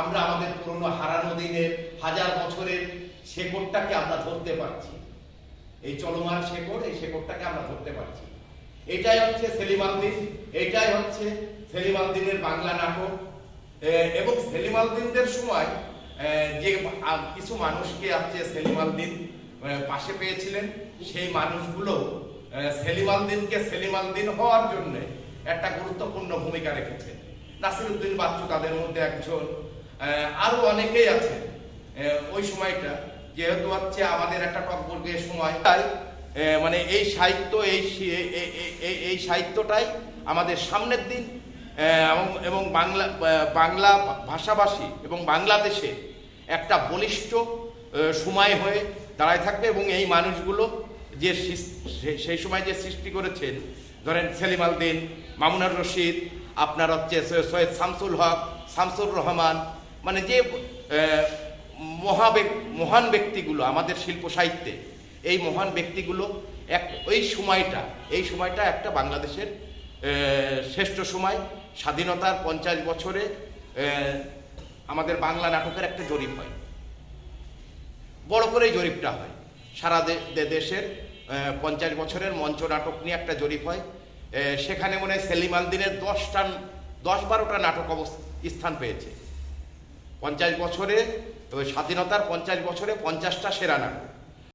আমরা আমাদের পুরনো হারানো দিনের হাজার বছরের শেকড়টাকে আমরা ধরতে পারছি। এই চলমান শেকড় এই শেকড়টাকে আমরা ধরতে পারছি। এটাই হচ্ছে সেলিম আলদিন এটাই হচ্ছে সেলিম আলদিনের বাংলা নাটক। এবং সেলিম আলদিনদের সময় যে কিছু মানুষকে আছে সেলিম আলদিন পাশে পেয়েছিলেন সেই মানুষগুলো এ, সেলিম আলদিনকে সেলিম হওয়ার জন্য একটা গুরুত্বপূর্ণ ভূমিকা রেখেছে নাসিরুদ্দিন বাচ্চু তাদের মধ্যে একজন। এ, আরও অনেকেই আছে। ওই সময়টা যেহেতু হচ্ছে আমাদের একটা টকবর্গের সময় তাই মানে এই সাহিত্য এই এই সাহিত্যটাই আমাদের সামনের দিন এবং- বাংলা বাংলা ভাষাভাষী এবং বাংলাদেশে একটা বলিষ্ঠ সময় হয়ে দাঁড়ায় থাকবে এবং এই মানুষগুলো যে সেই সময় যে সৃষ্টি করেছেন ধরেন সেলিম আলদিন মামুনার রশিদ আপনার হচ্ছে সৈয়দ শামসুল হক শামসুর রহমান মানে যে মহা মহান ব্যক্তিগুলো আমাদের শিল্প সাহিত্যে, এই মহান ব্যক্তিগুলো এক ওই সময়টা, এই সময়টা একটা বাংলাদেশের শ্রেষ্ঠ সময়। স্বাধীনতার পঞ্চাশ বছরে আমাদের বাংলা নাটকের একটা জরিপ হয়। বড় করেই জরিপটা হয়। সারা দেশের পঞ্চাশ বছরের মঞ্চ নাটক নিয়ে একটা জরিপ হয়। সেখানে মনে হয় সেলিম আলদিনের দশটা, দশ বারোটা নাটক অবস্থ- স্থান পেয়েছে। পঞ্চাশ বছরে স্বাধীনতার পঞ্চাশ বছরে পঞ্চাশটা সেরা নাটক।